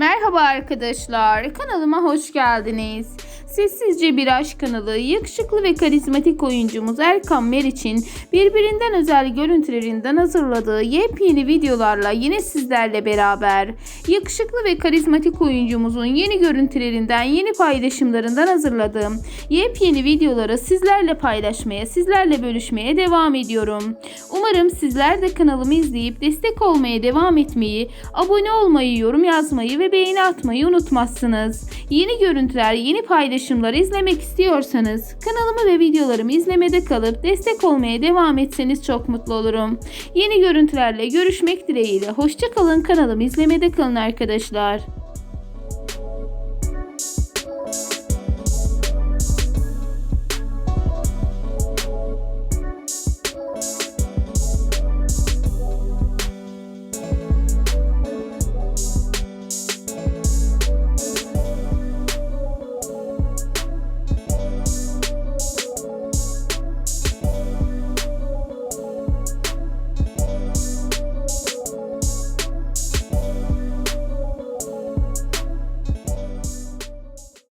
Merhaba arkadaşlar, kanalıma hoş geldiniz. Sessizce Bir Aşk kanalı, yakışıklı ve karizmatik oyuncumuz Erkan Meriç'in birbirinden özel görüntülerinden hazırladığı yepyeni videolarla yine sizlerle beraber. Yakışıklı ve karizmatik oyuncumuzun yeni görüntülerinden, yeni paylaşımlarından hazırladığım yepyeni videoları sizlerle paylaşmaya, sizlerle bölüşmeye devam ediyorum. Umarım sizler de kanalımı izleyip destek olmaya devam etmeyi, abone olmayı, yorum yazmayı ve beğeni atmayı unutmazsınız. Yeni görüntüler, yeni paylaşımları izlemek istiyorsanız kanalımı ve videolarımı izlemede kalıp destek olmaya devam etseniz çok mutlu olurum. Yeni görüntülerle görüşmek dileğiyle. Hoşçakalın kanalımı izlemede kalın arkadaşlar.